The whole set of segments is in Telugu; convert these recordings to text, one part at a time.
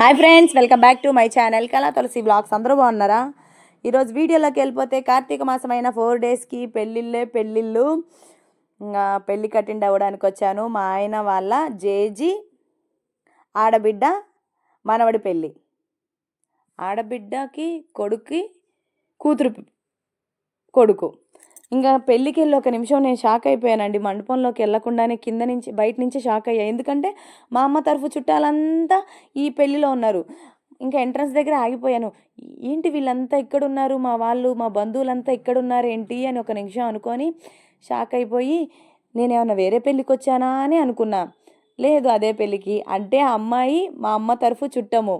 Hi friends welcome back to my channel. Kala Tulasi blogs అందరూ బాగున్నారా? ఈరోజు వీడియోలోకి వెళ్ళిపోతే కార్తీక మాసమైన ఫోర్ డేస్కి పెళ్ళిళ్ళే పెళ్ళిళ్ళు. ఇంకా పెళ్ళి కటింగ్ అవ్వడానికి వచ్చాను. మా ఆయన వాళ్ళ జేజీ ఆడబిడ్డ మనవడి పెళ్ళి. ఆడబిడ్డకి కొడుక్కి కూతురు కొడుకు. ఇంకా పెళ్ళికి వెళ్ళి ఒక నిమిషం నేను షాక్ అయిపోయానండి. మండపంలోకి వెళ్ళకుండానే కింద నుంచి బయట నుంచి షాక్ అయ్యా. ఎందుకంటే మా అమ్మ తరఫు చుట్టాలంతా ఈ పెళ్ళిలో ఉన్నారు. ఇంకా ఎంట్రన్స్ దగ్గర ఆగిపోయాను. ఏంటి వీళ్ళంతా ఇక్కడ ఉన్నారు మా వాళ్ళు మా బంధువులంతా ఇక్కడ ఉన్నారు ఏంటి అని ఒక నిమిషం అనుకొని షాక్ అయిపోయి నేనేమన్నా వేరే పెళ్ళికి వచ్చానా అని అనుకున్నా. లేదు అదే పెళ్ళికి. అంటే ఆ అమ్మాయి మా అమ్మ తరఫు చుట్టము.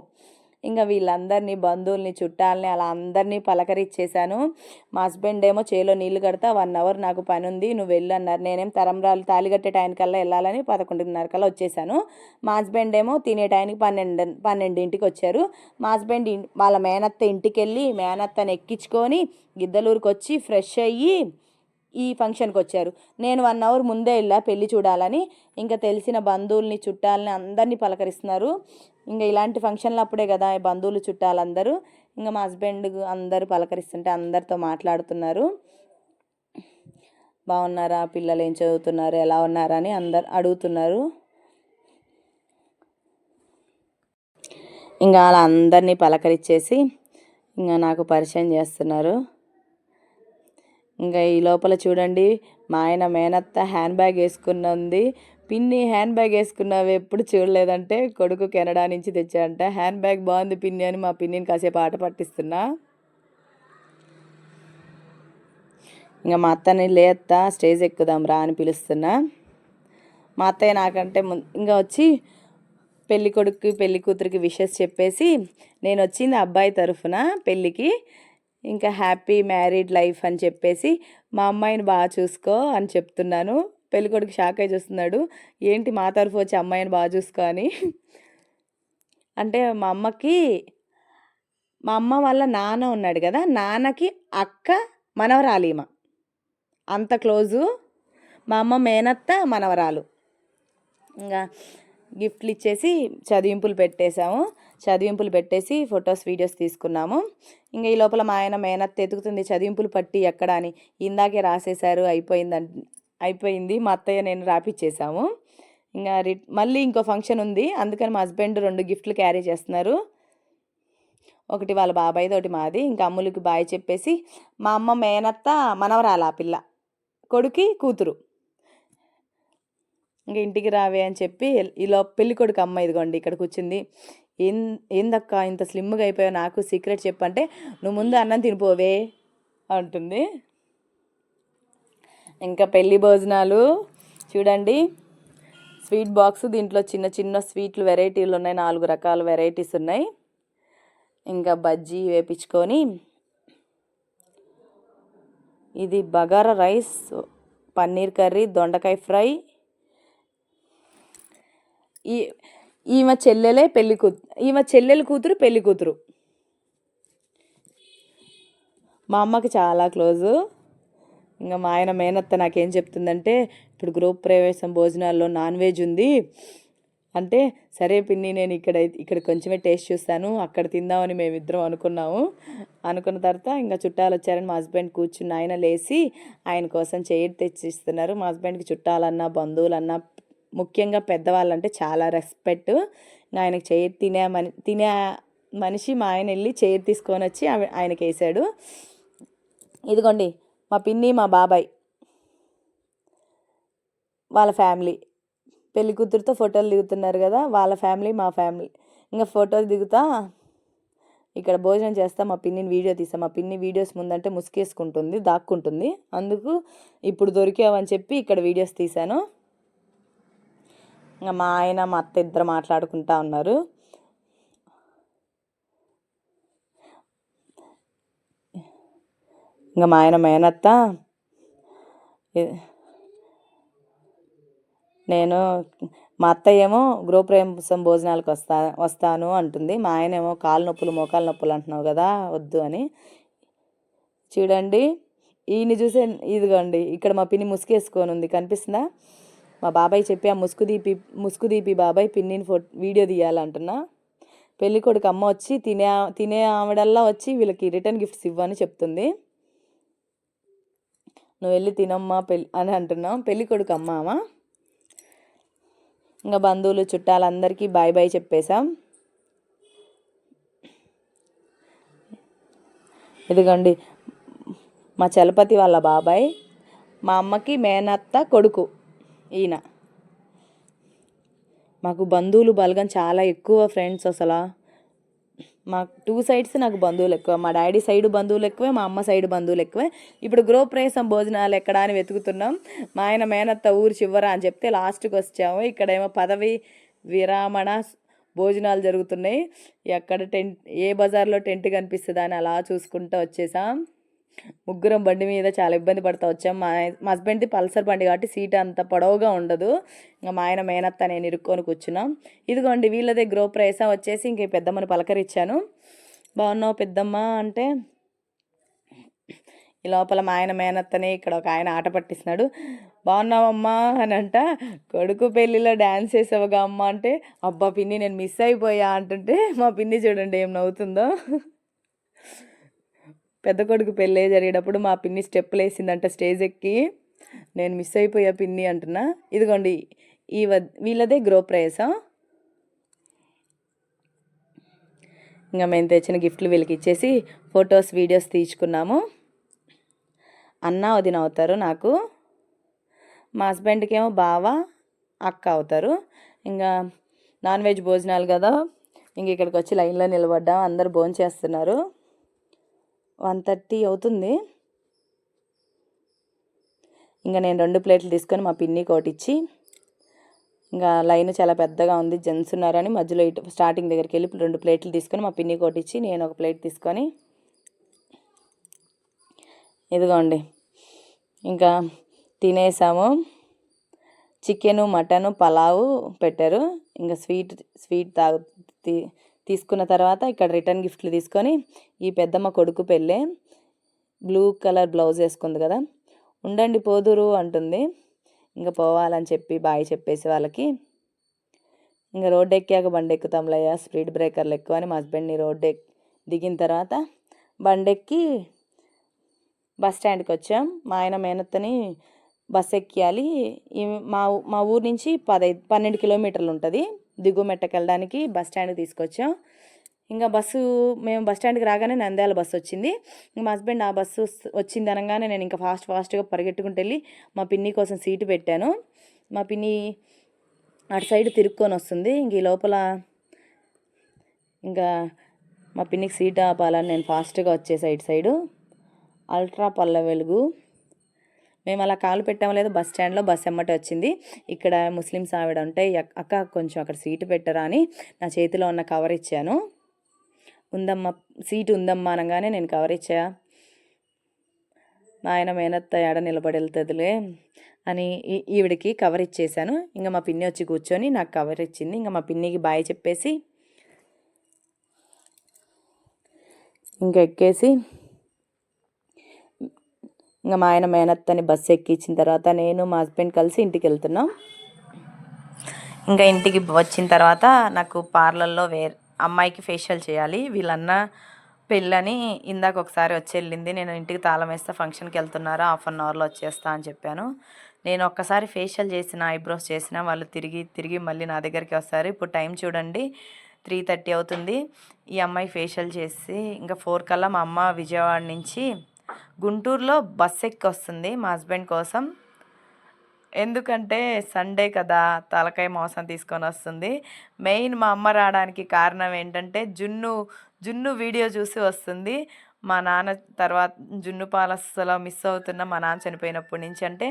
ఇంకా వీళ్ళందరినీ బంధువుల్ని చుట్టాలని అలా అందరినీ పలకరిచ్చేసాను మా హస్బెండ్ ఏమో చేలో నీళ్ళు కడతా వన్ అవర్ నాకు పని ఉంది నువ్వు వెళ్ళు అన్నారు నేనేం తరంరాలు తాలి కట్టే టైంకల్లా వెళ్ళాలని పదకొండున్నర కల్లా వచ్చేసాను మా హస్బెండ్ ఏమో తినే టైంకి పన్నెండు పన్నెండింటికి వచ్చారు. మా హస్బెండ్ వాళ్ళ మేనత్త ఇంటికి వెళ్ళి మేనత్తని ఎక్కించుకొని గిద్దలూరుకి వచ్చి ఫ్రెష్ అయ్యి ఈ ఫంక్షన్కి వచ్చారు నేను వన్ అవర్ ముందే వెళ్ళా పెళ్ళి చూడాలని. ఇంకా తెలిసిన బంధువుల్ని చుట్టాలని అందరినీ పలకరిస్తున్నారు. ఇంకా ఇలాంటి ఫంక్షన్లు అప్పుడే కదా ఈ బంధువులు చుట్టాలందరూ ఇంకా మా హస్బెండ్ అందరూ పలకరిస్తుంటే అందరితో మాట్లాడుతున్నారు. బాగున్నారా? పిల్లలు ఏం చదువుతున్నారు? ఎలా ఉన్నారా? అని అందరు అడుగుతున్నారు. ఇంకా అలా అందరినీ పలకరించేసి ఇంకా నాకు పరిచయం చేస్తున్నారు. ఇంకా ఈ లోపల చూడండి మా ఆయన మేనత్త హ్యాండ్ బ్యాగ్ వేసుకున్న ఉంది పిన్ని హ్యాండ్ బ్యాగ్ వేసుకున్నావు ఎప్పుడు చూడలేదంటే కొడుకు కెనడా నుంచి తెచ్చాడంట. హ్యాండ్ బ్యాగ్ బాగుంది పిన్ని అని మా పిన్నిని కాసేపు ఆట పట్టిస్తున్నా. ఇంకా మా అత్తని లేత్తా స్టేజ్ ఎక్కుదాం రా అని పిలుస్తున్నా. మా అత్తయ్య నాకంటే ము ఇంకా వచ్చి పెళ్ళి కొడుకు పెళ్ళి కూతురికి విషెస్ చెప్పేసి నేను వచ్చింది అబ్బాయి తరఫున పెళ్ళికి ఇంకా హ్యాపీ మ్యారీడ్ లైఫ్ అని చెప్పేసి మా అమ్మాయిని బాగా చూసుకో అని చెప్తున్నాను. పెళ్ళికొడుకు షాక్ అయి చూస్తున్నాడు ఏంటి మా తరఫు వచ్చి అమ్మాయిని బాగా చూసుకొని అంటే మా అమ్మకి మా అమ్మ వాళ్ళ నాన్న ఉన్నాడు కదా నాన్నకి అక్క మనవరాలీమ అంత క్లోజు. మా అమ్మ మేనత్త మనవరాలు. ఇంకా గిఫ్ట్లు ఇచ్చేసి చదివింపులు పెట్టేశాము. చదివింపులు పెట్టేసి ఫొటోస్ వీడియోస్ తీసుకున్నాము. ఇంకా ఈ లోపల మా ఆయన మేనత్త ఎతుకుతుంది చదివింపులు పట్టి ఎక్కడ? అని. ఇందాకే రాసేశారు అయిపోయింది అయిపోయింది. మా అత్తయ్య నేను రాపిచ్చేసాము. ఇంకా రి మళ్ళీ ఇంకో ఫంక్షన్ ఉంది. అందుకని మా హస్బెండ్ రెండు గిఫ్ట్లు క్యారీ చేస్తున్నారు. ఒకటి వాళ్ళ బాబాయ్ది ఒకటి మాది. ఇంకా అమ్ములకి బాయ్ చెప్పేసి మా అమ్మ మేనత్త మనవరాల ఆ పిల్ల. కొడుకి కూతురు. ఇంకా ఇంటికి రావే అని చెప్పి ఇలా పెళ్ళి కొడుకు అమ్మ ఇదిగోండి ఇక్కడ కూర్చుంది. ఏం ఏందక్క ఇంత స్లిమ్గా అయిపోయావు? నాకు సీక్రెట్ చెప్పంటే నువ్వు ముందు అన్నం తినిపోవే అంటుంది. ఇంకా పెళ్ళి భోజనాలు. చూడండి స్వీట్ బాక్స్ దీంట్లో చిన్న చిన్న స్వీట్లు వెరైటీలు ఉన్నాయి. నాలుగు రకాల వెరైటీస్ ఉన్నాయి. ఇంకా బజ్జీ వేపించుకొని ఇది బగారా రైస్ పన్నీర్ కర్రీ దొండకాయ ఫ్రై. ఈ ఈమె చెల్లెలే పెళ్ళి కూతురు ఈమె చెల్లెలు కూతురు పెళ్ళి కూతురు. మా అమ్మకి చాలా క్లోజు. ఇంకా మా ఆయన మేనత్త నాకేం చెప్తుందంటే ఇప్పుడు గ్రూప్ ప్రవేశం భోజనాల్లో నాన్ వెజ్ ఉంది. అంటే సరే పిన్ని నేను ఇక్కడ ఇక్కడ కొంచెమే టేస్ట్ చూస్తాను. అక్కడ తిందామని మేమిద్దరం అనుకున్నాము. అనుకున్న తర్వాత ఇంకా చుట్టాలు వచ్చారని మా హస్బెండ్ కూర్చుని ఆయన లేచి ఆయన కోసం చేయి తెచ్చిస్తున్నారు. మా హస్బెండ్కి చుట్టాలన్నా బంధువులన్నా ముఖ్యంగా పెద్దవాళ్ళంటే చాలా రెస్పెక్ట్. ఆయనకి చేయి తినే మని తినే మనిషి మా ఆయన వెళ్ళి చేయి తీసుకొని వచ్చి ఆమె- ఆయనకి వేసాడు. ఇదిగోండి మా పిన్ని మా బాబాయ్ వాళ్ళ ఫ్యామిలీ. పెళ్ళి కూతురుతో ఫోటోలు దిగుతున్నారు కదా వాళ్ళ ఫ్యామిలీ మా ఫ్యామిలీ. ఇంకా ఫోటోలు దిగుతా ఇక్కడ భోజనం చేస్తా మా పిన్నిని వీడియో తీస్తా. మా పిన్ని వీడియోస్ ముందంటే ముసుకేసుకుంటుంది దాక్కుంటుంది. అందుకు ఇప్పుడు దొరికావని చెప్పి ఇక్కడ వీడియోస్ తీశాను. ఇంకా మా ఆయన మా అత్త ఇద్దరు మాట్లాడుకుంటా ఉన్నారు. ఇంకా మా ఆయన మేనత్త. నేను మా అత్తయ్య ఏమో గృహప్రవేశం భోజనాలకు వస్తా వస్తాను అంటుంది. మా ఆయన ఏమో కాలు నొప్పులు మోకాలు నొప్పులు అంటున్నావు కదా వద్దు అని. చూడండి ఈయన చూసే ఇదిగోండి ఇక్కడ మా పిన్ని ముసుగేసుకొని ఉంది కనిపిస్తుందా? మా బాబాయ్ చెప్పి ఆ ముసుగు దీపి ముసుగు దీపి బాబాయ్ పిన్నిని ఫో వీడియో తీయాలంటున్నా. పెళ్ళికొడుకు అమ్మ వచ్చి తినే తినే ఆవిడల్లా వచ్చి వీళ్ళకి రిటర్న్ గిఫ్ట్స్ ఇవ్వని చెప్తుంది. నువ్వు వెళ్ళి తినమ్మా పెళ్ళి అని అంటున్నావు. పెళ్ళి కొడుకు అమ్మ ఇంకా బంధువులు చుట్టాలందరికీ బాయ్ బాయ్ చెప్పేశాం. ఇదిగోండి మా చలపతి వాళ్ళ బాబాయ్ మా అమ్మకి మేనత్త కొడుకు ఈయన. మాకు బంధువులు బలగం చాలా ఎక్కువ ఫ్రెండ్స్ అసలు. మా టూ సైడ్స్ నాకు బంధువులు ఎక్కువ. మా డాడీ సైడ్ బంధువులు ఎక్కువే మా అమ్మ సైడ్ బంధువులు ఎక్కువే. ఇప్పుడు గృహప్రవేశం భోజనాలు ఎక్కడ అని వెతుకుతున్నాం. మా ఆయన మేనత్త ఊరు చివర అని చెప్తే లాస్ట్కి వచ్చాము. ఇక్కడేమో పదవి విరామణ భోజనాలు జరుగుతున్నాయి. ఎక్కడ టెంట్ ఏ బజార్లో టెంట్ కనిపిస్తుందా అని అలా చూసుకుంటూ వచ్చేసాం. ముగ్గురం బండి మీద చాలా ఇబ్బంది పడతా వచ్చాం. మా మా హస్బెండ్ది పల్సర్ బండి కాబట్టి సీట్ అంత పొడవుగా ఉండదు. ఇంకా మా ఆయన మేనత్త నేను ఇరుక్కొని కూర్చున్నాం. ఇదిగోండి వీళ్ళదే గృహప్రవేశం వచ్చేసి ఇంక పెద్దమ్మని పలకరించాను. బాగున్నావు పెద్దమ్మ అంటే ఈ లోపల మా ఆయన మేనత్తని ఇక్కడ ఒక ఆయన ఆట పట్టిస్తున్నాడు. బాగున్నావమ్మా అని అంట. కొడుకు పెళ్ళిలో డ్యాన్స్ చేసావుగా అమ్మ అంటే అబ్బా పిన్ని నేను మిస్ అయిపోయా అంటుంటే మా పిన్ని చూడండి ఏం నవ్వుతుందో. పెద్ద కొడుకు పెళ్ళి జరిగేటప్పుడు మా పిన్ని స్టెప్పులు వేసిందంట స్టేజ్ ఎక్కి. నేను మిస్ అయిపోయా పిన్ని అంటున్నా. ఇదిగోండి ఈ వీళ్ళదే వీళ్ళదే గృహప్రవేశం. ఇంకా మేము తెచ్చిన గిఫ్ట్లు వీళ్ళకి ఇచ్చేసి ఫొటోస్ వీడియోస్ తీసుకున్నాము అన్న వదిన అవుతారు నాకు. మా హస్బెండ్కి ఏమో బావ అక్క అవుతారు. ఇంకా నాన్ వెజ్ భోజనాలు కదా. ఇంక ఇక్కడికి వచ్చి లైన్లో నిలబడ్డాం అందరు భోజనం చేస్తున్నారు వన్ థర్టీ అవుతుంది. ఇంకా నేను రెండు ప్లేట్లు తీసుకొని మా పిన్ని కోటిచ్చి ఇంకా లైన్ చాలా పెద్దగా ఉంది జెంట్స్ ఉన్నారని మధ్యలో ఇటు స్టార్టింగ్ దగ్గరికి వెళ్ళి రెండు ప్లేట్లు తీసుకొని మా పిన్ని కొట్టించి నేను ఒక ప్లేట్ తీసుకొని ఇదిగోండి. ఇంకా తినేసాము. చికెను మటను పలావు పెట్టారు. ఇంకా స్వీట్ స్వీట్ తాగు తీసుకున్న తర్వాత ఇక్కడ రిటర్న్ గిఫ్ట్లు తీసుకొని ఈ పెద్దమ్మ కొడుకు పెళ్ళే బ్లూ కలర్ బ్లౌజ్ వేసుకుంది కదా. ఉండండి పోదురు అంటుంది. ఇంకా పోవాలని చెప్పి బాయ్ చెప్పేసి వాళ్ళకి ఇంకా రోడ్డు ఎక్కాక బండి ఎక్కుతాంలయ్యా స్పీడ్ బ్రేకర్లు ఎక్కువ అని మా హస్బెండ్ని రోడ్డు ఎక్ దిగిన తర్వాత బండి ఎక్కి బస్ స్టాండ్కి వచ్చాం. మా ఆయన మేనత్తని బస్ ఎక్కియాలి. మా మా ఊరు నుంచి పదైదు పన్నెండు కిలోమీటర్లు ఉంటుంది. దిగుమెట్టకి వెళ్ళడానికి బస్ స్టాండ్కి తీసుకొచ్చాం. ఇంకా బస్సు మేము బస్ స్టాండ్కి రాగానే నంద్యాల బస్సు వచ్చింది. మా హస్బెండ్ ఆ బస్సు వచ్చింది అనగానే నేను ఇంకా ఫాస్ట్ ఫాస్ట్గా పరిగెట్టుకుంటూ వెళ్ళి మా పిన్ని కోసం సీటు పెట్టాను. మా పిన్ని అటు సైడ్ తిరుక్కొని వస్తుంది. ఇంక ఈ లోపల ఇంకా మా పిన్నికి సీట్ ఆపాలని నేను ఫాస్ట్గా వచ్చేసా ఇటు సైడు. అల్ట్రా పల్ల వెలుగు. మేము అలా కాలు పెట్టాము లేదు బస్ స్టాండ్లో బస్ ఎమ్మటి వచ్చింది. ఇక్కడ ముస్లిమ్స్ ఆవిడ ఉంటే అక్క కొంచెం అక్కడ సీటు పెట్టరా అని నా చేతిలో ఉన్న కవర్ ఇచ్చాను. ఉందమ్మా సీటు ఉందమ్మా అనగానే నేను కవర్ ఇచ్చా. మా ఆయన మేనత్త ఏడ నిలబడి వెళ్తుందిలే అని ఈవిడికి కవర్ ఇచ్చేసాను ఇంకా మా పిన్ని వచ్చి కూర్చొని నాకు కవర్ ఇచ్చింది. ఇంకా మా పిన్నికి బాయ్ చెప్పేసి ఇంకా ఎక్కేసి ఇంకా మా ఆయన మేనత్తని బస్సు ఎక్కించిన తర్వాత నేను మా హస్బెండ్ కలిసి ఇంటికి వెళ్తున్నాం. ఇంకా ఇంటికి వచ్చిన తర్వాత నాకు పార్లర్లో వేర్ అమ్మాయికి ఫేషియల్ చేయాలి. వీళ్ళన్న పెళ్ళని ఇందాక ఒకసారి వచ్చి వెళ్ళింది. నేను ఇంటికి తాళం వేస్తే ఫంక్షన్కి వెళ్తున్నారా. హాఫ్ అన్ అవర్లో వచ్చేస్తా అని చెప్పాను. నేను ఒక్కసారి ఫేషియల్ చేసిన ఐబ్రోస్ చేసిన వాళ్ళు తిరిగి తిరిగి మళ్ళీ నా దగ్గరికి వస్తారు. ఇప్పుడు టైం చూడండి త్రీ థర్టీ అవుతుంది. ఈ అమ్మాయి ఫేషియల్ చేసి ఇంకా ఫోర్ కల్లా మా అమ్మ విజయవాడ నుంచి గుంటూరులో బస్ ఎక్కి వస్తుంది మా హస్బెండ్ కోసం. ఎందుకంటే సండే కదా తలకాయ మోసం తీసుకొని వస్తుంది. మెయిన్ మా అమ్మ రావడానికి కారణం ఏంటంటే జున్ను జున్ను వీడియో చూసి వస్తుంది. మా నాన్న తర్వాత జున్ను పాలు అస్సలు మిస్ అవుతున్న మా నాన్న చనిపోయినప్పటి నుంచి అంటే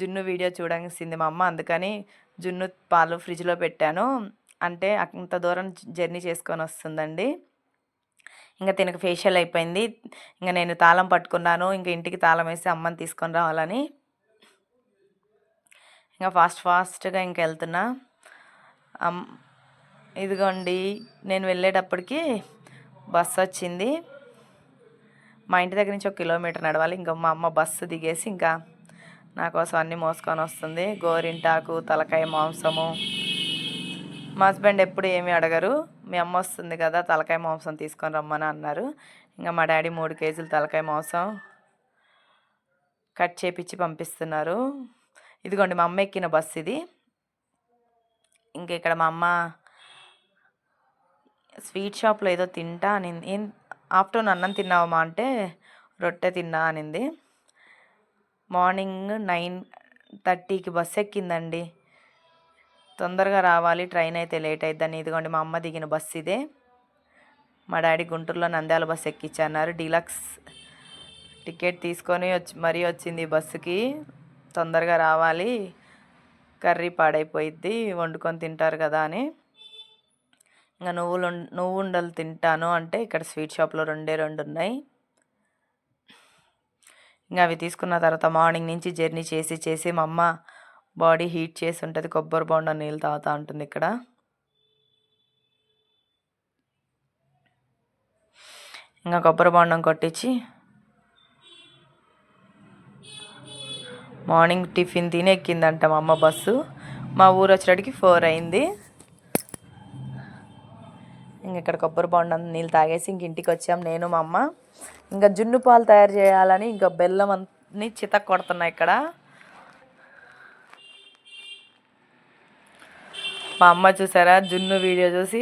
జున్ను వీడియో చూడాల్సింది మా అమ్మ. అందుకని జున్ను పాలు ఫ్రిడ్జ్లో పెట్టాను. అంటే అంత దూరం జర్నీ చేసుకొని వస్తుందండి. ఇంకా తినకు ఫేషియల్ అయిపోయింది. ఇంకా నేను తాళం పట్టుకున్నాను. ఇంకా ఇంటికి తాళం వేసి అమ్మని తీసుకొని రావాలని. ఇంకా ఫాస్ట్ ఫాస్ట్గా ఇంక వెళ్తున్నా. ఇదిగోండి నేను వెళ్ళేటప్పటికి బస్సు వచ్చింది. మా ఇంటి దగ్గర నుంచి ఒక కిలోమీటర్ నడవాలి. ఇంకా మా అమ్మ బస్సు దిగేసి ఇంకా నా కోసం అన్నీ మోసుకొని వస్తుంది. గోరింటాకు తలకాయ మాంసము. మా హస్బెండ్ ఎప్పుడు ఏమీ అడగరు. మీ అమ్మ వస్తుంది కదా తలకాయ మాంసం తీసుకొని రమ్మని అన్నారు. ఇంకా మా డాడీ మూడు కేజీలు తలకాయ మాంసం కట్ చేపించి పంపిస్తున్నారు. ఇదిగోండి మా అమ్మ ఎక్కిన బస్సు ఇది. ఇంకా ఇక్కడ మా అమ్మ స్వీట్ షాప్లో ఏదో తింటా అనింది. ఏం ఆఫ్టర్నూన్ అన్నం తిన్నావమ్మా అంటే రొట్టె తిన్నా అనింది. మార్నింగ్ నైన్ థర్టీకి బస్ ఎక్కిందండి. తొందరగా రావాలి ట్రైన్ అయితే లేట్ అయిద్దని. ఇదిగోండి మా అమ్మ దిగిన బస్సు ఇదే. మా డాడీ గుంటూరులో నంద్యాల బస్సు ఎక్కించన్నారు. డీలక్స్ టికెట్ తీసుకొని వచ్చి మరీ వచ్చింది బస్సుకి. తొందరగా రావాలి కర్రీ పాడైపోయిద్ది వండుకొని తింటారు కదా అని. ఇంకా నువ్వులు నువ్వు ఉండలు తింటాను అంటే ఇక్కడ స్వీట్ షాప్లో రెండే రెండు ఉన్నాయి ఇంకా అవి తీసుకున్న తర్వాత మార్నింగ్ నుంచి జర్నీ చేసి చేసి మా అమ్మ బాడీ హీట్ చేసి ఉంటుంది కొబ్బరి బొండ నీళ్ళు తాగుతూ ఉంటుంది ఇక్కడ. ఇంకా కొబ్బరి బొండం కొట్టించి మార్నింగ్ టిఫిన్ తిని ఎక్కిందంట మా అమ్మ బస్సు. మా ఊరు వచ్చేటికి ఫోర్ అయింది. ఇంక ఇక్కడ కొబ్బరి బొండం నీళ్ళు తాగేసి ఇంక ఇంటికి వచ్చాం నేను మా అమ్మ. ఇంకా జున్ను పాలు తయారు చేయాలని ఇంకా బెల్లం అన్ని చితక్ కొడుతున్నాయి ఇక్కడ. మా అమ్మ చూసారా? జున్ను వీడియో చూసి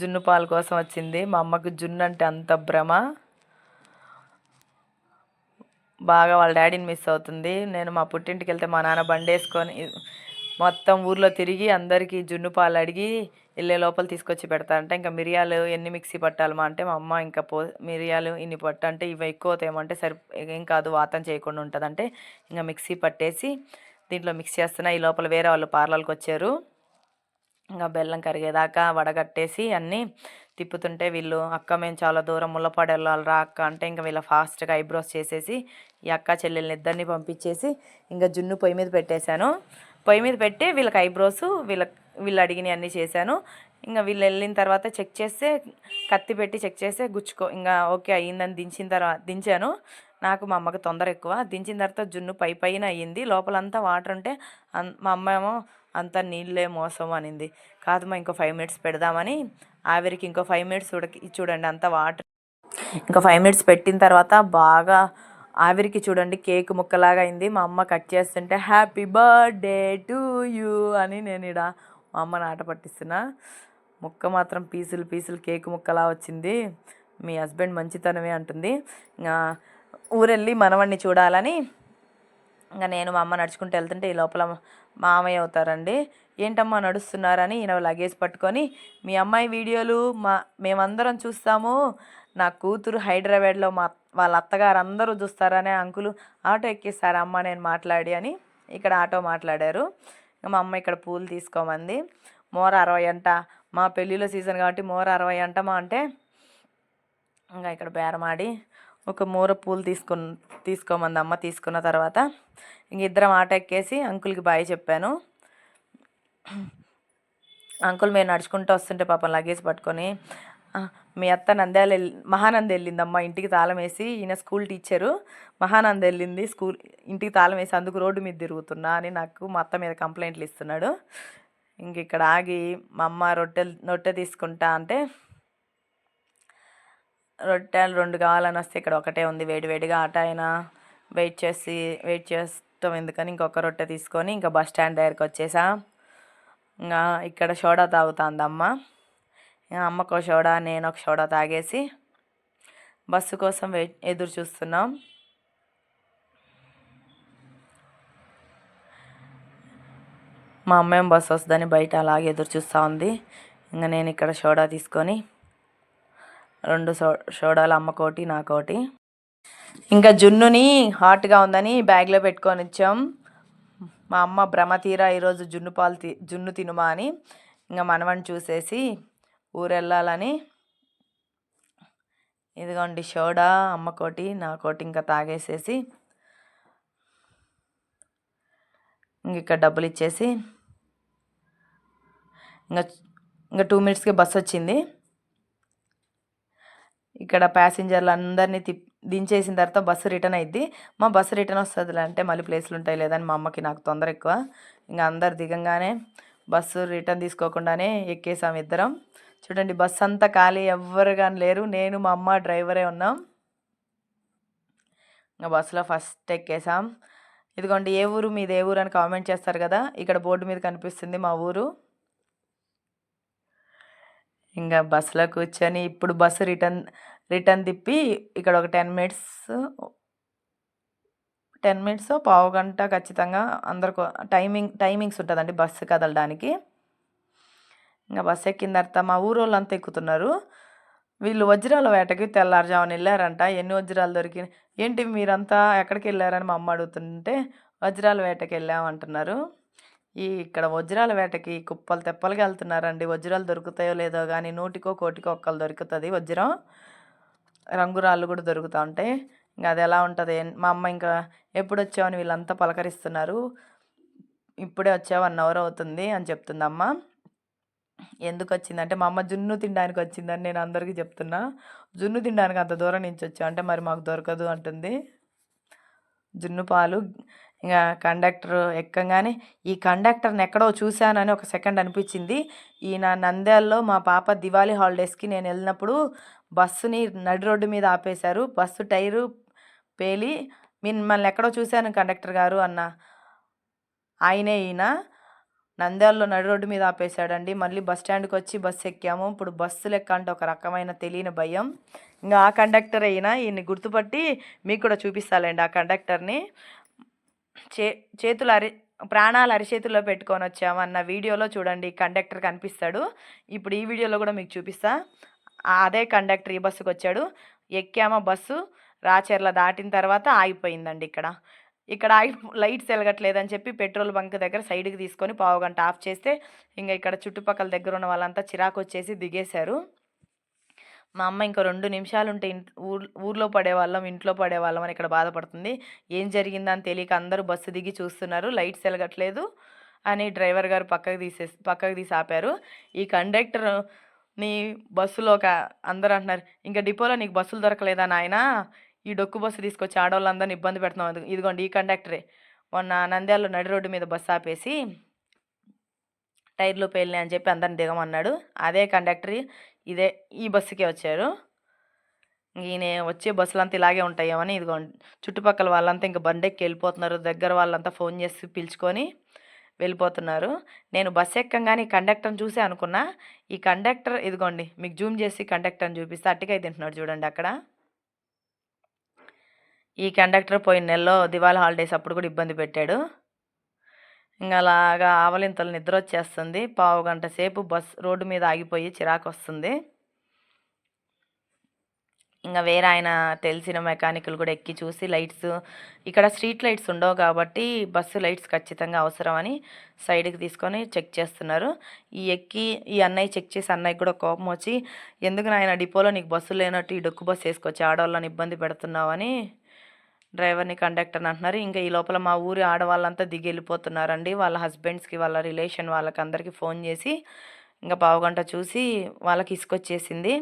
జున్ను పాలు కోసం వచ్చింది. మా అమ్మకు జున్ను అంటే అంత భ్రమ. బాగా వాళ్ళ డాడీని మిస్ అవుతుంది. నేను మా పుట్టింటికి వెళ్తే మా నాన్న బండి వేసుకొని మొత్తం ఊర్లో తిరిగి అందరికీ జున్ను పాలు అడిగి వెళ్ళే లోపల తీసుకొచ్చి పెడతారంటే. ఇంకా మిరియాలు ఎన్ని మిక్సీ పట్టాలమా అంటే మా అమ్మ ఇంకా పో మిరియాలు ఇన్ని పట్టు అంటే ఇవి ఎక్కువ తేమంటే సరి ఏం కాదు వాతం చేయకుండా ఉంటుంది అంటే ఇంకా మిక్సీ పట్టేసి దీంట్లో మిక్స్ చేస్తున్నా. ఈ లోపల వేరే వాళ్ళు పార్లర్కి వచ్చారు. ఇంకా బెల్లం కరిగేదాకా వడగట్టేసి అన్నీ తిప్పుతుంటే వీళ్ళు అక్క మేము చాలా దూరం ముళ్ళపాడు వెళ్ళాలి రా అక్క అంటే ఇంకా వీళ్ళ ఫాస్ట్గా ఐబ్రోస్ చేసేసి ఈ అక్క చెల్లెల్ని ఇద్దరిని పంపించేసి ఇంకా జున్ను పొయ్యి మీద పెట్టేశాను. పొయ్యి మీద పెట్టి వీళ్ళకి ఐబ్రోస్ వీళ్ళ వీళ్ళు అడిగినవి అన్నీ చేశాను. ఇంకా వీళ్ళు వెళ్ళిన తర్వాత చెక్ చేస్తే కత్తి పెట్టి చెక్ చేస్తే గుచ్చుకో ఇంకా ఓకే అయ్యిందని దించిన తర్వాత దించాను. నాకు మా అమ్మకి తొందర ఎక్కువ. దించిన తర్వాత జున్ను పై పైన అయ్యింది. లోపలంతా వాటర్ ఉంటే మా అమ్మ ఏమో అంతా నీళ్ళే మోసం అనింది. కాదు మా ఇంకో ఫైవ్ మినిట్స్ పెడదామని. ఆవిరికి ఇంకో ఫైవ్ మినిట్స్ ఉడకి చూడండి అంత వాటర్ ఇంకా ఫైవ్ మినిట్స్ పెట్టిన తర్వాత బాగా ఆవిరికి చూడండి కేక్ ముక్కలాగా అయింది. మా అమ్మ కట్ చేస్తుంటే హ్యాపీ బర్త్డే టు యూ అని నేను ఇడ మా అమ్మ నాట పట్టిస్తున్నా. ముక్క మాత్రం పీసులు పీసులు కేక్ ముక్కలా వచ్చింది. మీ హస్బెండ్ మంచితనమే అంటుంది. ఇంకా ఊరెళ్ళి మనవణ్ణి చూడాలని ఇంకా నేను మా అమ్మ నడుచుకుంటూ వెళ్తుంటే ఈ లోపల మామయ్య అవుతారండి. ఏంటమ్మా నడుస్తున్నారని? ఈయన లగేజ్ పట్టుకొని మీ అమ్మాయి వీడియోలు మా మేమందరం చూస్తాము. నా కూతురు హైదరాబాద్లో మా వాళ్ళ అత్తగారు అందరూ చూస్తారనే అంకులు ఆటో ఎక్కిస్తారు అమ్మ నేను మాట్లాడి అని ఇక్కడ ఆటో మాట్లాడారు. మా అమ్మ ఇక్కడ పూలు తీసుకోమంది. మోర అరవై అంట. మా పెళ్ళిలో సీజన్ కాబట్టి మోర అరవై అంటమా? అంటే ఇంకా ఇక్కడ బేరమాడి. ఒక మూర పూలు తీసుకొని తీసుకోమంది అమ్మ తీసుకున్న తర్వాత. ఇంక ఇద్దరం ఆట ఎక్కేసి అంకుల్కి బాయ్ చెప్పాను. అంకుల్ మేము నడుచుకుంటూ వస్తుంటే పాపం లగేజ్ పట్టుకొని మీ అత్త నంద్యాల వెళ్ళి మహానంద వెళ్ళిందమ్మ ఇంటికి తాళం వేసి ఈయన స్కూల్ టీచరు. మహానంద వెళ్ళింది స్కూల్ ఇంటికి తాళం వేసి అందుకు రోడ్డు మీద తిరుగుతున్నా అని నాకు మా అత్త మీద కంప్లైంట్లు ఇస్తున్నాడు. ఇంక ఇక్కడ ఆగి మా అమ్మ రొట్టెలు రొట్టె తీసుకుంటా అంటే రొట్టెలు రెండు కావాలని వస్తే ఇక్కడ ఒకటే ఉంది. వేడివేడిగా ఆట అయినా వెయిట్ చేసి వెయిట్ చేస్తాం ఎందుకని ఇంకొక రొట్టె తీసుకొని ఇంకా బస్ స్టాండ్ దగ్గరికి వచ్చేసా. ఇంకా ఇక్కడ సోడా తాగుతుంది అమ్మ అమ్మకు ఒక సోడా నేను ఒక సోడా తాగేసి బస్సు కోసం వెయిట్ ఎదురు చూస్తున్నాం. మా అమ్మ ఏం బస్సు వస్తుందని బయట అలాగే ఎదురు చూస్తూ ఉంది. ఇంకా నేను ఇక్కడ సోడా తీసుకొని రెండు సో సోడాలు అమ్మకోటి నాకోటి ఇంకా జున్నుని హాట్గా ఉందని బ్యాగ్లో పెట్టుకొని ఇచ్చాం. మా అమ్మ భ్రమ తీరా ఈరోజు జున్ను పాలు తి జున్ను తినుమా అని ఇంకా మనవని చూసేసి ఊరెళ్ళాలని ఇదిగోండి సోడా అమ్మకోటి నాకోటి ఇంకా తాగేసేసి ఇంక ఇక్కడ డబ్బులు ఇచ్చేసి ఇంకా ఇంకా టూ మినిట్స్కి బస్ వచ్చింది. ఇక్కడ ప్యాసింజర్లు అందరినీ తిప్ దించేసిన తర్వాత బస్సు రిటర్న్ అయింది మా బస్సు రిటర్న్ వస్తుంది అంటే మళ్ళీ ప్లేస్లు ఉంటాయి లేదని మా అమ్మకి నాకు తొందర ఎక్కువ. ఇంకా అందరు దిగంగానే బస్సు రిటర్న్ తీసుకోకుండానే ఎక్కేసాం ఇద్దరం. చూడండి బస్సు అంతా ఖాళీ ఎవ్వరు కానీ లేరు. నేను మా అమ్మ డ్రైవరే ఉన్నాం. ఇంకా బస్సులో ఫస్ట్ ఎక్కేసాం. ఇదిగోండి ఏ ఊరు మీది? ఏ ఊరు అని కామెంట్ చేస్తారు కదా? ఇక్కడ బోర్డు మీద కనిపిస్తుంది మా ఊరు. ఇంకా బస్సులో కూర్చొని ఇప్పుడు బస్సు రిటర్న్ రిటర్న్ తిప్పి ఇక్కడ ఒక టెన్ మినిట్స్ టెన్ మినిట్స్ పావు గంట ఖచ్చితంగా అందరికో టైమింగ్ టైమింగ్స్ ఉంటుందండి బస్సు కదలడానికి. ఇంకా బస్సు ఎక్కిన తర్వాత మా ఊరు వాళ్ళంతా ఎక్కుతున్నారు. వీళ్ళు వజ్రాల వేటకి తెల్లారుజామున వెళ్ళారంట. ఎన్ని వజ్రాలు దొరికినాయి ఏంటి మీరంతా ఎక్కడికి వెళ్ళారని మా అమ్మ అడుగుతుంటే వజ్రాల వేటకి వెళ్ళామంటున్నారు. ఈ ఇక్కడ వజ్రాల వేటకి కుప్పలు తెప్పలుగా వెళ్తున్నారండి. వజ్రాలు దొరుకుతాయో లేదో కానీ నూటికో కోటికో ఒక్కలు దొరుకుతుంది. వజ్రం రంగురాళ్ళు కూడా దొరుకుతూ ఉంటాయి. ఇంకా అది ఎలా ఉంటుంది? మా అమ్మ ఇంకా ఎప్పుడు వచ్చావని వీళ్ళంతా పలకరిస్తున్నారు. ఇప్పుడే వచ్చావు వన్ అవర్ అవుతుంది అని చెప్తుంది అమ్మ. ఎందుకు వచ్చిందంటే మా అమ్మ జున్ను తినడానికి వచ్చిందని నేను అందరికీ చెప్తున్నా. జున్ను తినడానికి అంత దూరం నుంచి వచ్చావు అంటే మరి మాకు దొరకదు అంటుంది. జున్ను పాలు ఇంకా కండక్టర్ ఎక్కగానే ఈ కండక్టర్ని ఎక్కడో చూశానని ఒక సెకండ్ అనిపించింది. ఈయన నంద్యాలలో మా పాప దివాళీ హాలిడేస్కి నేను వెళ్ళినప్పుడు బస్సుని నడి రోడ్డు మీద ఆపేశారు. బస్సు టైరు పేలి మిమ్మల్ని ఎక్కడో చూశాను కండక్టర్ గారు అన్న. ఆయనే ఈయన నంద్యాలలో నడి రోడ్డు మీద ఆపేశాడండి. మళ్ళీ బస్ స్టాండ్కి వచ్చి బస్సు ఎక్కాము. ఇప్పుడు బస్సు లెక్క అంటే ఒక రకమైన తెలియని భయం. ఇంకా ఆ కండక్టర్ అయినా ఈయన్ని గుర్తుపట్టి మీకు కూడా చూపిస్తాలండి ఆ కండక్టర్ని. చే చేతులు అరి ప్రాణాలు అరిచేతుల్లో పెట్టుకొని వచ్చామన్న వీడియోలో చూడండి కండక్టర్ కనిపిస్తాడు. ఇప్పుడు ఈ వీడియోలో కూడా మీకు చూపిస్తా. అదే కండక్టర్ ఈ బస్సుకు వచ్చాడు. ఎక్కామా బస్సు రాచెర్ల దాటిన తర్వాత ఆగిపోయిందండి ఇక్కడ. ఇక్కడ ఆగి లైట్స్ వెలగట్లేదని చెప్పి పెట్రోల్ బంక్ దగ్గర సైడ్కి తీసుకొని పావు గంట ఆఫ్ చేస్తే ఇంకా ఇక్కడ చుట్టుపక్కల దగ్గర ఉన్న వాళ్ళంతా చిరాకు వచ్చేసి దిగేశారు. మా అమ్మ ఇంకా రెండు నిమిషాలు ఉంటే ఊర్ ఊర్లో పడేవాళ్ళం ఇంట్లో పడేవాళ్ళం అని ఇక్కడ బాధపడుతుంది. ఏం జరిగిందని తెలియక అందరూ బస్సు దిగి చూస్తున్నారు లైట్స్ వెలగట్లేదు అని డ్రైవర్ గారు పక్కకు తీసే పక్కకు తీసి ఆపారు. ఈ కండక్టర్ నీ బస్సులో ఒక అందరూ అంటున్నారు ఇంకా డిపోలో నీకు బస్సులు దొరకలేదా నాయన? ఈ డొక్కు బస్సు తీసుకొచ్చి ఆడవాళ్ళందరిని ఇబ్బంది పెడుతున్నాం ఇదిగోండి ఈ కండక్టరే. మొన్న నంద్యాలలో నడి రోడ్డు మీద బస్సు ఆపేసి టైర్లు పేలినాయి అని చెప్పి అందరిని దిగమన్నాడు. అదే కండక్టర్ ఇదే ఈ బస్సుకే వచ్చారు. ఈయన వచ్చే బస్సులు అంతా ఇలాగే ఉంటాయేమని ఇదిగో చుట్టుపక్కల వాళ్ళంతా ఇంకా బండెక్కి వెళ్ళిపోతున్నారు. దగ్గర వాళ్ళంతా ఫోన్ చేసి పిలుచుకొని వెళ్ళిపోతున్నారు. నేను బస్ ఎక్కంగానే ఈ కండక్టర్ని చూసే అనుకున్నా. ఈ కండక్టర్ ఇదిగోండి మీకు జూమ్ చేసి కండక్టర్ని చూపిస్తే. అట్టికాయ తింటున్నాడు చూడండి అక్కడ. ఈ కండక్టర్ పోయిన నెలలో దివాళీ హాలిడేస్ అప్పుడు కూడా ఇబ్బంది పెట్టాడు. ఇంకా అలాగా ఆవలింతలు నిద్ర వచ్చేస్తుంది పావు గంట సేపు బస్ రోడ్డు మీద ఆగిపోయి చిరాకు వస్తుంది ఇంకా వేరే ఆయన తెలిసిన మెకానికల్ కూడా ఎక్కి చూసి లైట్స్ ఇక్కడ స్ట్రీట్ లైట్స్ ఉండవు కాబట్టి బస్సు లైట్స్ ఖచ్చితంగా అవసరమని సైడ్కి తీసుకొని చెక్ చేస్తున్నారు. ఈ ఎక్కి ఈ అన్నయ్య చెక్ చేసి అన్నయ్యకి కూడా కోపం వచ్చి ఎందుకు నాయన డిపోలో నీకు బస్సు లేనట్టు ఈ డొక్కు బస్సు వేసుకొచ్చి ఆడవాళ్ళని ఇబ్బంది పెడుతున్నావని డ్రైవర్ని కండక్టర్ని అంటున్నారు. ఇంకా ఈ లోపల మా ఊరి ఆడవాళ్ళంతా దిగి వెళ్ళిపోతున్నారండి వాళ్ళ హస్బెండ్స్కి వాళ్ళ రిలేషన్ వాళ్ళకి అందరికీ ఫోన్ చేసి ఇంకా పావుగంట చూసి వాళ్ళకి ఇసుకొచ్చేసింది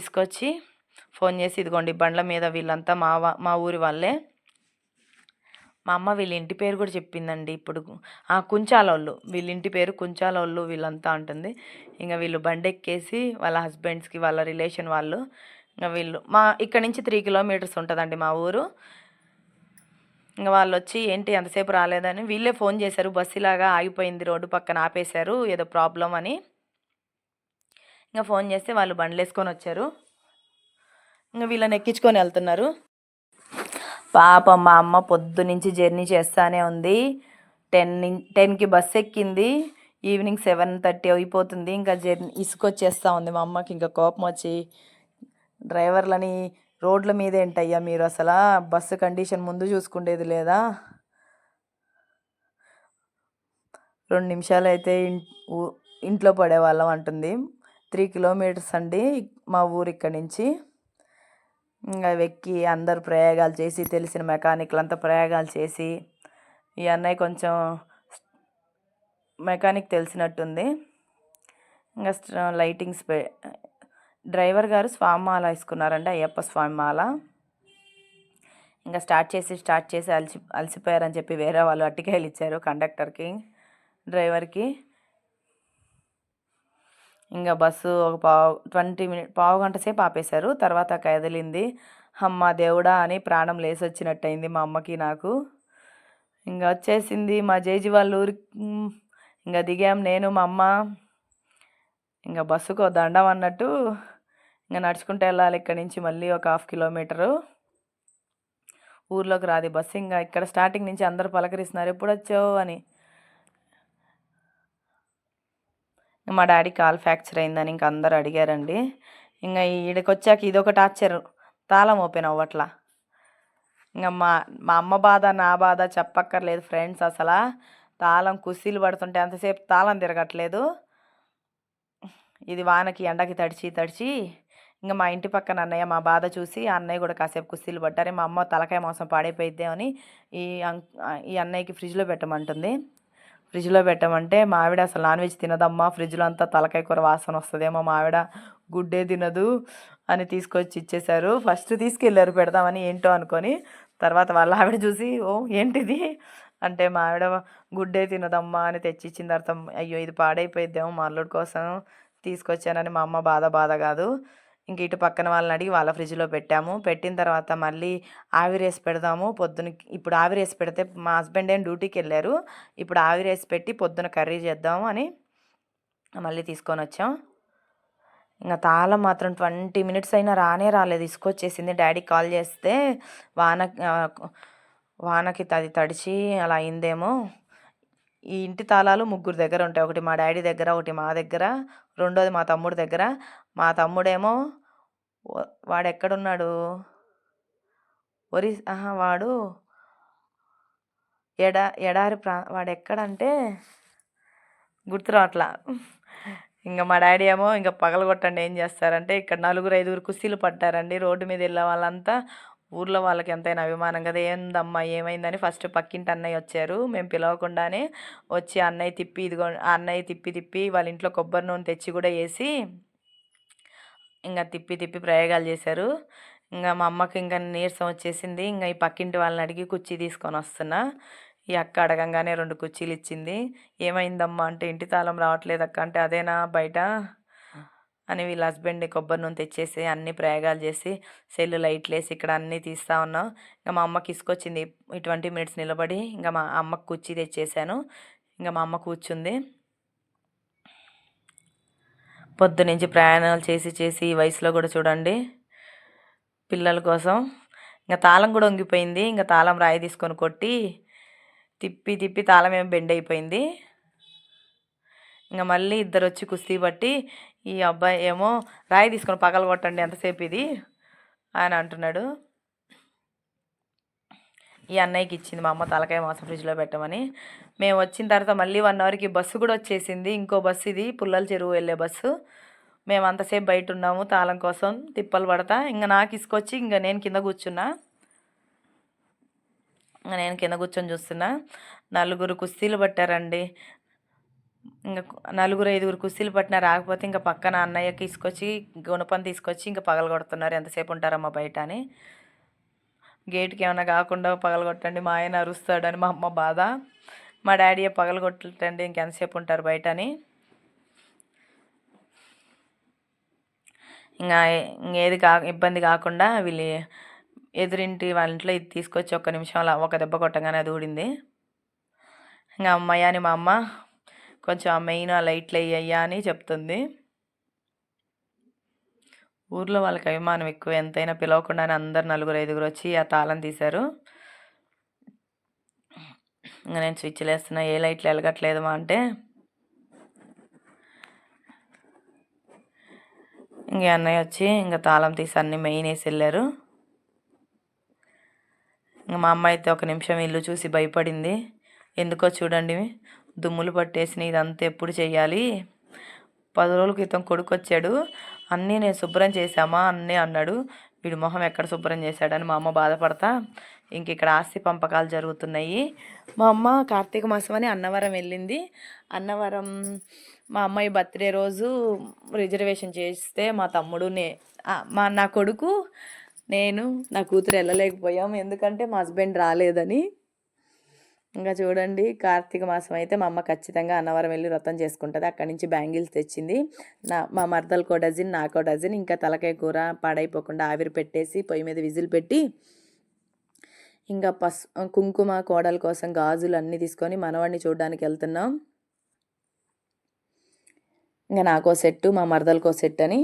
ఇసుకొచ్చి ఫోన్ చేసి ఇదిగోండి బండ్ల మీద వీళ్ళంతా మా మా ఊరి వాళ్ళే. మా అమ్మ వీళ్ళ ఇంటి పేరు కూడా చెప్పిందండి ఇప్పుడు. ఆ కుంచాలోళ్ళు వీళ్ళ ఇంటి పేరు కుంచాలోళ్ళు వీళ్ళంతా అంటుంది. ఇంకా వీళ్ళు బండెక్కేసి వాళ్ళ హస్బెండ్స్కి వాళ్ళ రిలేషన్ వాళ్ళు ఇంకా వీళ్ళు మా ఇక్కడ నుంచి త్రీ కిలోమీటర్స్ ఉంటుందండి మా ఊరు. ఇంకా వాళ్ళు వచ్చి ఏంటి ఎంతసేపు రాలేదని? వీళ్ళే ఫోన్ చేశారు. బస్సు ఇలాగా ఆగిపోయింది రోడ్డు పక్కన ఆపేశారు ఏదో ప్రాబ్లం అని. ఇంకా ఫోన్ చేస్తే వాళ్ళు బండ్లు వేసుకొని వచ్చారు. ఇంకా వీళ్ళని ఎక్కించుకొని వెళ్తున్నారు. పాపం మా అమ్మ పొద్దు నుంచి జర్నీ చేస్తానే ఉంది. టెన్ టెన్కి బస్సు ఎక్కింది. ఈవినింగ్ సెవెన్ థర్టీ అయిపోతుంది. ఇంకా జర్నీ ఇసుకొచ్చేస్తూ ఉంది మా అమ్మకి. ఇంకా కోపం వచ్చి డ్రైవర్లని రోడ్ల మీద ఏంటయ్యా మీరు అసలు? బస్సు కండిషన్ ముందు చూసుకుండేది లేదా? రెండు నిమిషాలు అయితే ఇంట్లో పడేవాళ్ళం అంటుంది. త్రీ కిలోమీటర్స్ అండి మా ఊరు ఇక్కడి నుంచి. ఇంకా వెక్కి అందరు ప్రయోగాలు చేసి తెలిసిన మెకానిక్లు అంతా ప్రయోగాలు చేసి ఈ అన్నయ్య కొంచెం మెకానిక్ తెలిసినట్టుంది. ఇంకా లైటింగ్స్ డ్రైవర్ గారు స్వామి మాల వేసుకున్నారండి అయ్యప్ప స్వామి మాల ఇంకా స్టార్ట్ చేసి స్టార్ట్ చేసి అలసి అలసిపోయారని చెప్పి వేరే వాళ్ళు అట్టికాయలు ఇచ్చారు కండక్టర్కి డ్రైవర్కి. ఇంకా బస్సు ఒక పావు ట్వంటీ మినిట్ పావు గంట సేపు ఆపేశారు. తర్వాత కదిలింది అమ్మ దేవుడా అని ప్రాణం లేసి వచ్చినట్టయింది మా అమ్మకి నాకు. ఇంకా వచ్చేసింది మా జేజీ వాళ్ళ ఊరికి ఇంకా దిగాం నేను మా అమ్మ. ఇంకా బస్సుకు దండం అన్నట్టు ఇంకా నడుచుకుంటూ వెళ్ళాలి ఇక్కడి నుంచి మళ్ళీ ఒక హాఫ్ కిలోమీటరు. ఊర్లోకి రాది బస్సు. ఇంకా ఇక్కడ స్టార్టింగ్ నుంచి అందరూ పలకరిస్తున్నారు ఎప్పుడు వచ్చావు? అని. మా డాడీ కాల్ ఫ్రాక్చర్ అయిందని ఇంక అందరు అడిగారండి. ఇంకా ఈడకి వచ్చాక ఇదొక టార్చర్ తాళం ఓపెన్ అవ్వట్లా. ఇంకా మా మా అమ్మ బాధ నా బాధ చెప్పక్కర్లేదు ఫ్రెండ్స్ అసలు. తాళం కుస్తీలు పడుతుంటే అంతసేపు తాళం తిరగట్లేదు. ఇది వానకి ఎండకి తడిచి తడిచి ఇంకా మా ఇంటి పక్కన అన్నయ్య మా బాధ చూసి ఆ అన్నయ్య కూడా కాసేపు కుస్తీలు పట్టారు మా అమ్మ తలకాయ మోసం పాడైపోయిద్దేమని ఈ ఈ అన్నయ్యకి ఫ్రిడ్జ్లో పెట్టమంటుంది. ఫ్రిడ్జ్లో పెట్టమంటే మా ఆవిడ అసలు నాన్ వెజ్ తినదమ్మా ఫ్రిడ్జ్లో అంతా తలకాయ కూర వాసన వస్తుందేమో మా ఆవిడ గుడ్డే తినదు అని తీసుకొచ్చి ఇచ్చేశారు. ఫస్ట్ తీసుకెళ్ళారు పెడదామని ఏంటో అనుకొని. తర్వాత వాళ్ళ ఆవిడ చూసి ఓ ఏంటిది? అంటే మా ఆవిడ గుడ్డే తినదమ్మా అని తెచ్చిచ్చిన తర్వాత అయ్యో ఇది పాడైపోయిద్దేమో మా అల్లుడి కోసం తీసుకొచ్చానని మా అమ్మ బాధ బాధ కాదు. ఇంక ఇటు పక్కన వాళ్ళని అడిగి వాళ్ళ ఫ్రిడ్జ్లో పెట్టాము. పెట్టిన తర్వాత మళ్ళీ ఆవిరేసి పెడదాము. పొద్దున ఇప్పుడు ఆవిరేసి పెడితే మా హస్బెండ్ ఏం డ్యూటీకి వెళ్ళారు. ఇప్పుడు ఆవిరేసి పెట్టి పొద్దున కర్రీ చేద్దాము అని మళ్ళీ తీసుకొని వచ్చాం. ఇంకా తాళం మాత్రం ట్వంటీ మినిట్స్ అయినా రానే రాలేదు. తీసుకొచ్చేసింది డాడీ కాల్ చేస్తే వాన వానకి తది తడిచి అలా అయిందేమో. ఈ ఇంటి తాళాలు ముగ్గురు దగ్గర ఉంటాయి. ఒకటి మా డాడీ దగ్గర ఒకటి మా దగ్గర. రెండోది మా తమ్ముడి దగ్గర. మా తమ్ముడేమో వాడు ఎక్కడున్నాడు ఒరి ఆహా వాడు ఎడా ఎడారి ప్రా వాడు ఎక్కడంటే గుర్తు రావట్లా. ఇంకా మా డాడీ ఏమో ఇంకా పగలగొట్టండి ఏం చేస్తారంటే ఇక్కడ నలుగురు ఐదుగురు కుస్తీలు పట్టారండి. రోడ్డు మీద వెళ్ళే వాళ్ళంతా ఊర్లో వాళ్ళకి ఎంతైనా అభిమానం కదా ఏందమ్మా ఏమైందని ఫస్ట్ పక్కింటి అన్నయ్య వచ్చారు. మేము పిలవకుండానే వచ్చి అన్నయ్య తిప్పి ఇదిగో అన్నయ్య తిప్పి తిప్పి వాళ్ళ ఇంట్లో కొబ్బరి నూనె తెచ్చి కూడా వేసి ఇంకా తిప్పి తిప్పి ప్రయోగాలు చేశారు. ఇంకా మా అమ్మకి ఇంకా నీరసం వచ్చేసింది. ఇంకా ఈ పక్కింటి వాళ్ళని అడిగి కుర్చీ తీసుకొని వస్తున్నా. ఈ అక్క అడగంగానే రెండు కుర్చీలు ఇచ్చింది. ఏమైందమ్మా అంటే ఇంటి తాళం రావట్లేదు అక్క అంటే అదేనా బయట? అని వీళ్ళ హస్బెండ్ కొబ్బరి నూనె తెచ్చేసి అన్ని ప్రయోగాలు చేసి సెల్లు లైట్లు వేసి ఇక్కడ అన్నీ తీస్తా ఉన్నాం. ఇంకా మా అమ్మకి ఇసుకొచ్చింది ఈ ట్వంటీ మినిట్స్ నిలబడి ఇంకా మా అమ్మకి కుర్చీ తెచ్చేసాను. ఇంకా మా అమ్మ కూర్చుంది. పొద్దు నుంచి ప్రయాణాలు చేసి చేసి ఈ వయసులో కూడా చూడండి. పిల్లల కోసం. ఇంకా తాళం కూడా వంగిపోయింది. ఇంకా తాళం రాయి తీసుకొని కొట్టి తిప్పి తిప్పి తాళం ఏమో బెండ్ అయిపోయింది. ఇంకా మళ్ళీ ఇద్దరు వచ్చి కుస్తీ పట్టి ఈ అబ్బాయి ఏమో రాయి తీసుకొని పగల కొట్టండి ఎంతసేపు ఇది? అని అంటున్నాడు. ఈ అన్నయ్యకి ఇచ్చింది మా అమ్మ తలకాయ మాసం ఫ్రిడ్జ్లో పెట్టమని. మేము వచ్చిన తర్వాత మళ్ళీ వన్ అవర్కి బస్సు కూడా వచ్చేసింది. ఇంకో బస్సు ఇది పుల్లల చెరువు వెళ్ళే బస్సు. మేము అంతసేపు బయట ఉన్నాము తాళం కోసం తిప్పలు పడతా. ఇంకా నాకు ఇసుకొచ్చి ఇంకా నేను కింద కూర్చున్నా. ఇంకా నేను కింద కూర్చొని చూస్తున్నా. నలుగురు కుస్తీలు పట్టారండి. ఇంకా నలుగురు ఐదుగురు కుస్తీలు పట్టినా రాకపోతే ఇంకా పక్కన అన్నయ్యకి తీసుకొచ్చి గుణపం తీసుకొచ్చి ఇంకా పగలగొడుతున్నారు ఎంతసేపు ఉంటారమ్మా బయట అని. గేట్కి ఏమైనా కాకుండా పగలగొట్టండి మా ఆయన అరుస్తాడని మా అమ్మ బాధ. మా డాడీ పగలగొట్టండి ఇంకెంతసేపు ఉంటారు బయట అని. ఇంకా ఇంకేది కా ఇబ్బంది కాకుండా వీళ్ళు ఎదురింటి వాళ్ళ ఇంట్లో ఇది తీసుకొచ్చి ఒక్క అలా ఒక దెబ్బ కొట్టగానే అది ఊడింది. ఇంకా అమ్మయ్య అని మా అమ్మ కొంచెం ఆ మెయిన్ ఆ లైట్లు అయ్యా అని చెప్తుంది. ఊర్లో వాళ్ళకి అభిమానం ఎక్కువ. ఎంతైనా పిలవకుండానే అందరు నలుగురు ఐదుగురు వచ్చి ఆ తాళం తీశారు. ఇంకా నేను స్విచ్లు వేస్తున్నా ఏ లైట్లు వెలగట్లేదమా అంటే. ఇంక అన్నయ్య వచ్చి ఇంకా తాళం తీసి అన్ని మెయిన్ వేసి వెళ్ళారు. ఇంకా మా అమ్మ అయితే ఒక నిమిషం ఇల్లు చూసి భయపడింది. ఎందుకో చూడండి. దుమ్ములు పట్టేసిన ఇదంతా ఎప్పుడు చేయాలి పది రోజుల క్రితం కొడుకు వచ్చాడు అన్నీ నేను శుభ్రం చేశామా? అన్నీ అన్నాడు. వీడి మొహం ఎక్కడ శుభ్రం చేశాడని మా అమ్మ బాధపడతా. ఇంక ఇక్కడ ఆస్తి పంపకాలు జరుగుతున్నాయి. మా అమ్మ కార్తీక మాసం అని అన్నవరం వెళ్ళింది. అన్నవరం మా అమ్మాయి బర్త్డే రోజు రిజర్వేషన్ చేస్తే మా తమ్ముడు నే మా నా కొడుకు నేను నా కూతురు వెళ్ళలేకపోయాం. ఎందుకంటే మా హస్బెండ్ రాలేదని. ఇంకా చూడండి కార్తీక మాసం అయితే మా అమ్మ ఖచ్చితంగా అన్నవరం వెళ్ళి వ్రతం చేసుకుంటుంది. అక్కడి నుంచి బ్యాంగిల్స్ తెచ్చింది. నా మా మరదలకో డజన్ నాకో డజన్ ఇంకా తలకాయ కూర పాడైపోకుండా ఆవిరి పెట్టేసి పొయ్యి మీద విజిల్ పెట్టి ఇంకా పస్ కుంకుమ కోడల కోసం గాజులు అన్నీ తీసుకొని మనవాడిని చూడడానికి వెళ్తున్నాం. ఇంకా నాకో సెట్టు మా మరదలకో సెట్ అని.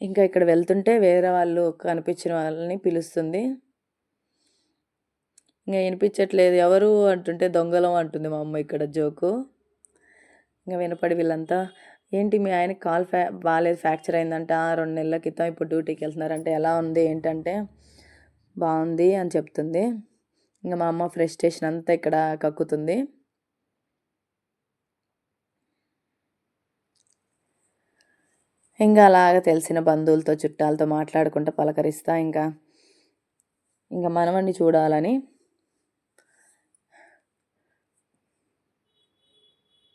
ఇంకా ఇక్కడ వెళ్తుంటే వేరే వాళ్ళు కనిపించిన వాళ్ళని పిలుస్తుంది. ఇంకా వినిపించట్లేదు. ఎవరు అంటుంటే దొంగలం అంటుంది మా అమ్మ ఇక్కడ జోకు. ఇంకా వినపడి వీళ్ళంతా ఏంటి మీ ఆయనకి కాల్ ఫ్యా బాగాలేదు ఫ్రాక్చర్ అయిందంట రెండు నెలల క్రితం ఇప్పుడు డ్యూటీకి వెళ్తున్నారంటే ఎలా ఉంది ఏంటంటే బాగుంది అని చెప్తుంది. ఇంకా మా అమ్మ ఫ్రస్ట్రేషన్ అంతా ఇక్కడ కక్కుతుంది. ఇంకా అలాగ తెలిసిన బంధువులతో చుట్టాలతో మాట్లాడుకుంటూ పలకరిస్తా ఇంకా ఇంకా మనవన్ని చూడాలని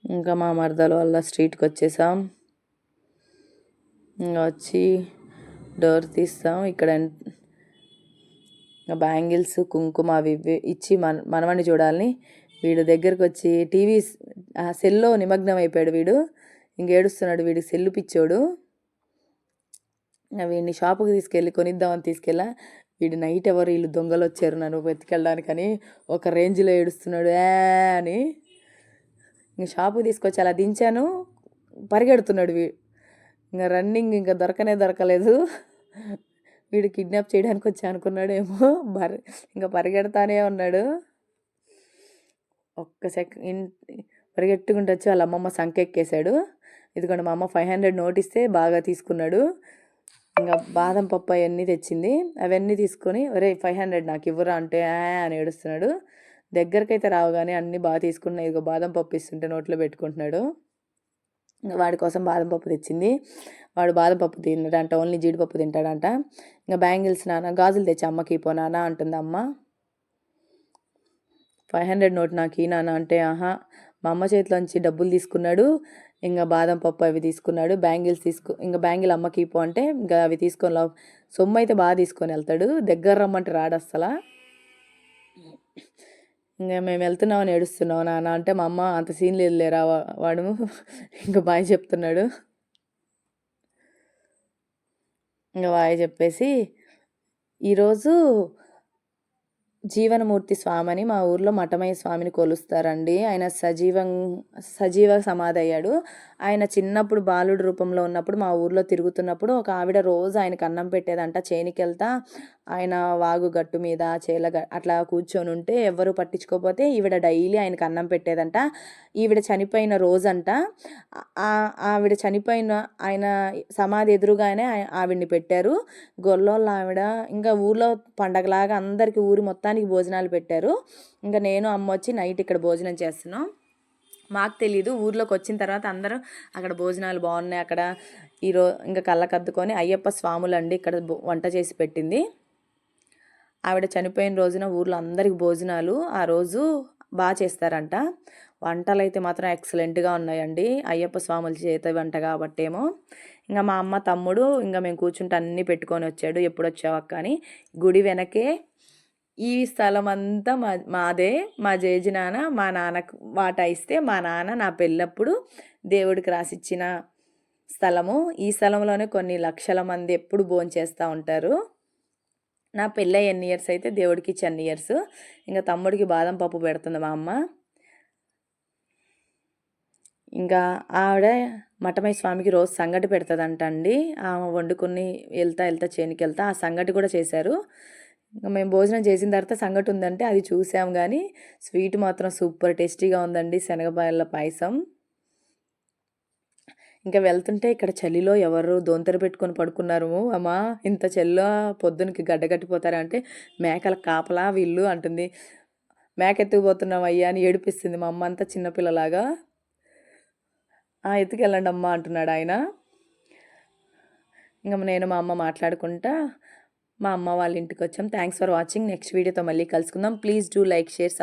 ఇంకా మా మరదలు వల్ల స్ట్రీట్కి వచ్చేసాం. ఇంకా వచ్చి డోర్ తీస్తాం. ఇక్కడ బ్యాంగిల్స్ కుంకుమ అవి ఇవి ఇచ్చి మన మనవని చూడాలని వీడు దగ్గరకు వచ్చి టీవీ సెల్లో నిమగ్నం అయిపోయాడు వీడు. ఇంకేడుస్తున్నాడు వీడికి సెల్లు పిచ్చోడు. వీడిని షాపుకి తీసుకెళ్ళి కొనిద్దామని తీసుకెళ్ళా. వీడు నైట్ ఎవరు వీళ్ళు దొంగలు వచ్చారు నన్ను వెతికెళ్ళడానికని ఒక రేంజ్లో ఏడుస్తున్నాడు ఏ అని. ఇంక షాపుకి తీసుకొచ్చి అలా దించాను. పరిగెడుతున్నాడు వీడు. ఇంకా రన్నింగ్ ఇంకా దొరకనే దొరకలేదు. వీడు కిడ్నాప్ చేయడానికి వచ్చి అనుకున్నాడేమో. బర్ ఇంకా పరిగెడతానే ఉన్నాడు. ఒక్క సెకండ్ పరిగెట్టుకుంటూ వచ్చి వాళ్ళ అమ్మమ్మ సంకెక్కేశాడు. ఇదిగోండి మా అమ్మ ఫైవ్ హండ్రెడ్ నోట్ ఇస్తే బాగా తీసుకున్నాడు. ఇంకా బాదం పప్పు అవన్నీ తెచ్చింది. అవన్నీ తీసుకొని ఒరే ఫైవ్ హండ్రెడ్ నాకు ఇవ్వరా అంటే అని ఏడుస్తున్నాడు. దగ్గరకైతే రావగానే అన్నీ బాగా తీసుకున్నాయి ఇదిగో బాదం పప్పు ఇస్తుంటే నోట్లో పెట్టుకుంటున్నాడు. వాడి కోసం బాదం పప్పు తెచ్చింది. వాడు బాదం పప్పు తిన్నాడంట ఓన్లీ జీడిపప్పు తింటాడంట. ఇంకా బ్యాంగిల్స్ నాన్న గాజులు తెచ్చి అమ్మకి పో నాన్న అంటుంది అమ్మ. ఫైవ్ హండ్రెడ్ నోట్ నాకు ఈ నాన్న అంటే ఆహా మా అమ్మ చేతిలోంచి డబ్బులు తీసుకున్నాడు. ఇంకా బాదం పప్పు అవి తీసుకున్నాడు. బ్యాంగిల్స్ తీసుకు ఇంకా బ్యాంగిల్ అమ్మకి పో అంటే ఇంకా అవి తీసుకొని సొమ్ము అయితే బాగా తీసుకొని వెళ్తాడు. దగ్గర రమ్మంటే రాడు అసలు ఇంకా మేము వెళ్తున్నాం అని ఏడుస్తున్నావు నాన్న అంటే మా అమ్మ అంత సీన్ లేదు లేరా వాడు. ఇంకా బాయ్ చెప్తున్నాడు. ఇంకా బాయ్ చెప్పేసి ఈరోజు జీవనమూర్తి స్వామి అని మా ఊర్లో మఠమయ్య స్వామిని కొలుస్తారండి. ఆయన సజీవం సజీవ సమాధి అయ్యాడు ఆయన చిన్నప్పుడు బాలుడు రూపంలో ఉన్నప్పుడు మా ఊర్లో తిరుగుతున్నప్పుడు ఒక ఆవిడ రోజు ఆయనకు అన్నం పెట్టేదంట చేనికి వెళ్తా ఆయన వాగు గట్టు మీద చేల అట్లా కూర్చొని ఉంటే ఎవరు పట్టించుకోకపోతే ఈవిడ డైలీ ఆయనకు అన్నం పెట్టేదంట. ఈవిడ చనిపోయిన రోజంట ఆవిడ చనిపోయిన ఆయన సమాధి ఎదురుగానే ఆవిడ్ని పెట్టారు. గొల్లోళ్ళ ఆవిడ ఇంకా ఊర్లో పండగలాగా అందరికీ ఊరి మొత్తానికి భోజనాలు పెట్టారు. ఇంకా నేను అమ్మ వచ్చి నైట్ ఇక్కడ భోజనం చేస్తున్నాం. మాకు తెలీదు ఊర్లోకి వచ్చిన తర్వాత అందరూ అక్కడ భోజనాలు బాగున్నాయి. అక్కడ ఈరో ఇంకా కళ్ళకద్దుకొని అయ్యప్ప స్వాములు అండి ఇక్కడ వంట చేసి పెట్టింది. ఆవిడ చనిపోయిన రోజున ఊర్లో అందరికి భోజనాలు ఆ రోజు బాగా చేస్తారంట. వంటలు అయితే మాత్రం ఎక్సలెంట్గా ఉన్నాయండి. అయ్యప్ప స్వాముల చేత వంట కాబట్టేమో. ఇంకా మా అమ్మ తమ్ముడు ఇంకా మేము కూర్చుంటే అన్నీ పెట్టుకొని వచ్చాడు. ఎప్పుడు వచ్చావక్క అని గుడి వెనకే ఈ స్థలం అంతా మా మాదే మా జేజి నాన్న మా నాన్నకు వాటా ఇస్తే మా నాన్న నా పెళ్ళప్పుడు దేవుడికి రాసిచ్చిన స్థలము. ఈ స్థలంలోనే కొన్ని లక్షల మంది ఎప్పుడు భోంచేస్తూ ఉంటారు. నా పెళ్ళై ఎన్ని ఇయర్స్ అయితే దేవుడికి టెన్ ఇయర్స్. ఇంకా తమ్ముడికి బాదం పప్పు పెడుతుంది మా అమ్మ. ఇంకా ఆవిడ మఠమై స్వామికి రోజు సంగటి పెడుతుందంట అండి ఆమె వండుకుని వెళ్తా వెళ్తా చేనికి వెళ్తా ఆ సంగటి కూడా చేశారు. మేము భోజనం చేసిన తర్వాత సంగటి ఉందంటే అది చూసాం కానీ స్వీట్ మాత్రం సూపర్ టేస్టీగా ఉందండి శనగపాయల పాయసం. ఇంకా వెళ్తుంటే ఇక్కడ చలిలో ఎవరు దోంతర పెట్టుకొని పడుకున్నారు. అమ్మా ఇంత చలిలో పొద్దునకి గడ్డ మేకల కాపలా వీళ్ళు అంటుంది. మేక ఎత్తుకుపోతున్నాం అయ్యా అని ఏడిపిస్తుంది మా అమ్మ అంతా చిన్నపిల్లలాగా ఎత్తుకెళ్ళండి అమ్మ అంటున్నాడు ఆయన. ఇంకా నేను మా అమ్మ మాట్లాడుకుంటా మా అమ్మ వాళ్ళ ఇంటికి వచ్చాం. థ్యాంక్స్ ఫర్ వాచింగ్ నెక్స్ట్ వీడియోతో మళ్ళీ కలుసుకుందాం. Please do like share